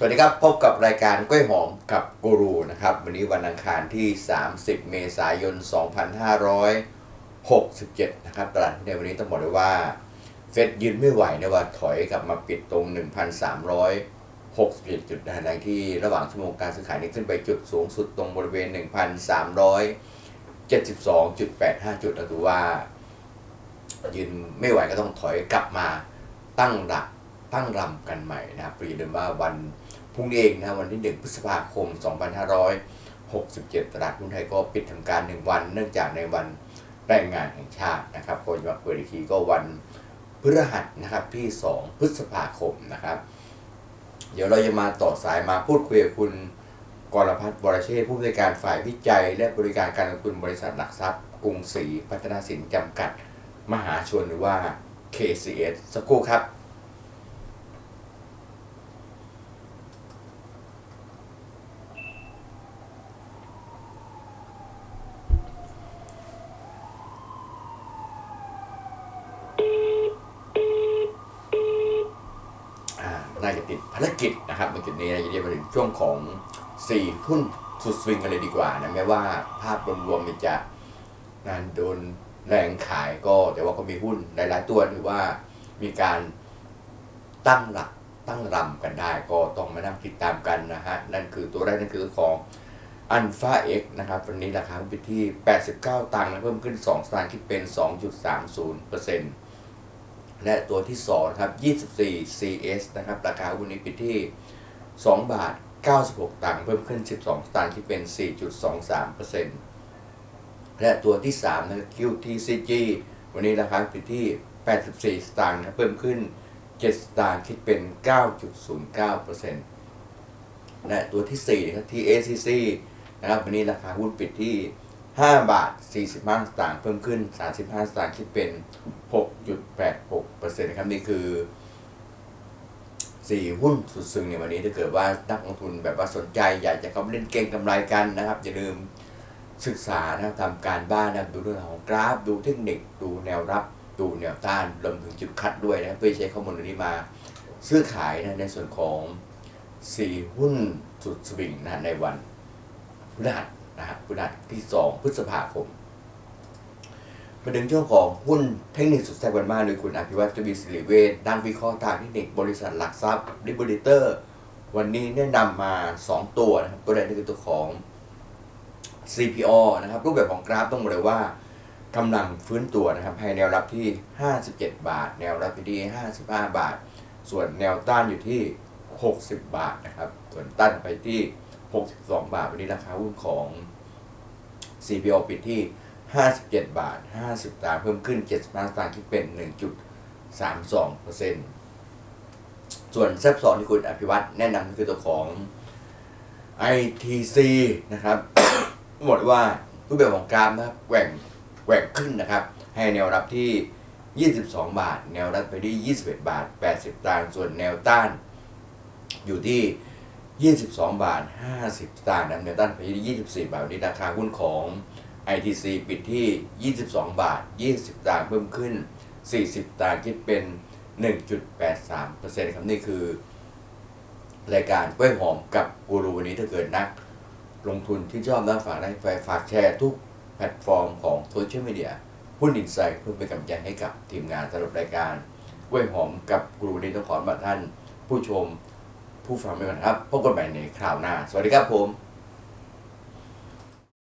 วัสดีครับ พบกับรายการกล้วยหอมกับกูรูนะครับ วันนี้วันอังคารที่ 30 เมษายน 2567 นะครับตลาดในวันนี้ต้องบอกเลยว่า เฟดยืนไม่ไหวนะว่าถอยกลับมาปิดตรง 1,367 จุดนะหลังที่ระหว่างชั่วโมงการซื้อขายนี้ขึ้นไปจุดสูงสุดตรงบริเวณ 1,372.85 จุดนะถือว่า ยืนไม่ไหวก็ต้องถอยกลับมาตั้งหลัก ตั้งรำกันใหม่นะครับอย่าลืมว่าวันพรุ่งนี้เองนะวันที่ 1 พฤษภาคม 2567 ตลาดหุ้นไทยก็ปิดทำการ 1 วัน เนื่องจากในวันแรงงานแห่งชาตินะครับคนจะมาเปิดอีกทีก็วันพฤหัสนะครับที่ 2 พฤษภาคมนะครับ เดี๋ยวเราจะมาต่อสายมาพูดคุยกับคุณกรพัฒน์วรเชษผู้อำนวยการฝ่ายวิจัย และบริการการลงทุนบริษัทหลักทรัพย์ กรุงศรีพัฒนาสินจำกัด มหาชนหรือว่า KCS สักครู่ครับ อ่า น่าจะติดภารกิจนะครับในจุดนี้นะจะเรียกมาถึงช่วงของ4หุ้นสุดสวิงกันเลยดีกว่านะแม้ว่าภาพรวมๆมันจะงานโดนแรงขายก็แต่ว่าก็มีหุ้นหลายๆตัวหรือว่ามีการตั้งหลักตั้งรำกันได้ก็ต้องมานั่งติดตามกันนะฮะ นั่นคือตัวแรกนั่นคือของอันฟ้าเอ็กนะครับวันนี้ราคาไปที่ 89 ตังค์นะเพิ่มขึ้น 2 สตางค์คิดเป็น 2.30% และตัวที่2ครับ 24 CS นะครับ ราคาวันนี้ปิดที่ 2 บาท 96 ตังค์ เพิ่มขึ้น 12 สตางค์ ที่เป็น 4.23%และตัวที่3นะครับ QTCG วันนี้ราคาปิดที่ 84 สตางค์นะเพิ่มขึ้น 7 สตางค์ คิดเป็น 9.09%และตัวที่4นะครับ TACC นะครับ วันนี้ราคาหุ้นปิดที่ 5 บาท 45 สตางค์เพิ่มขึ้น 35 สตางค์คิดเป็น 6.86%นะครับนี่คือ 4 หุ้นสุดซึ้งในวันนี้ถ้าเกิดว่านักลงทุนแบบว่าสนใจ อยากจะเข้าเล่นเก่งกำไรกันนะครับ อย่าลืมศึกษานะครับทำการบ้านนะครับดูเรื่องของกราฟ ดูเทคนิคดูแนวรับ ดูแนวต้านรวมถึงจุดคัดด้วยนะครับเพื่อใช้ข้อมูลนี้มาซื้อขายนะในส่วนของ 4 หุ้นสุดสวิงนะในวันพฤหัส นะครับพฤหัสที่ 2 พฤษภาคมมาถึงช่วงของหุ้นเทคนิคสุดแซ่บกันมากโดยคุณอภิวัตรจบีศิริเวชด้านวิเคราะห์ทางเทคนิคบริษัทหลักทรัพย์ดิบิเตอร์ วันนี้แนะนำมา 2 ตัวนะครับ ตัวแรกคือตัวของ CPO นะครับ รูปแบบของกราฟต้องบอกเลยว่ากำลังฟื้นตัวนะครับ ให้แนวรับที่ 57 บาท แนวรับที่ 55 บาท ส่วนแนวต้านอยู่ที่ 60 บาทนะครับ ส่วนต้านไปที่ 62 บาท วันนี้ราคาหุ้นของ CPO ปิดที่ 57 บาท 50สตางค์เพิ่มขึ้น 75 สตางค์คิดเป็น 1.32%ส่วนแซบสองที่คุณอภิวัตรแนะนำคือตัวของ ITC นะครับบอกเลยว่ารูปแบบของกรามนะครับแกว่งแกว่งขึ้นนะครับ ให้แนวรับที่ 22 บาท แนวรับไปที่ 21 บาท 80 ตางค์ส่วนแนวต้านอยู่ที่ 22 บาท 50สตางค์นะแนวต้านไปที่24 บาทวันนี้ราคาหุ้นของ ITC ปิดที่ 22 บาท 20สตางค์เพิ่มขึ้น 40สตางค์คิดเป็น 1.83%ครับนี่คือ รายการกล้วยหอมกับกูรูวันนี้ถ้าเกิดนัก ลงทุนที่ชอบนะฝากได้ไฟฝากแชร์ทุกแพลตฟอร์มของโซเชียลมีเดียหุ้นอินไซด์เพื่อเป็นกำลังใจให้กับทีมงานสำหรับรายการกล้วยหอมกับกูรูนนี้ต้องขอมาท่านผู้ชม ผู้ฟังไปก่อนครับพบกันใหม่ในคราวหน้า สวัสดีครับผม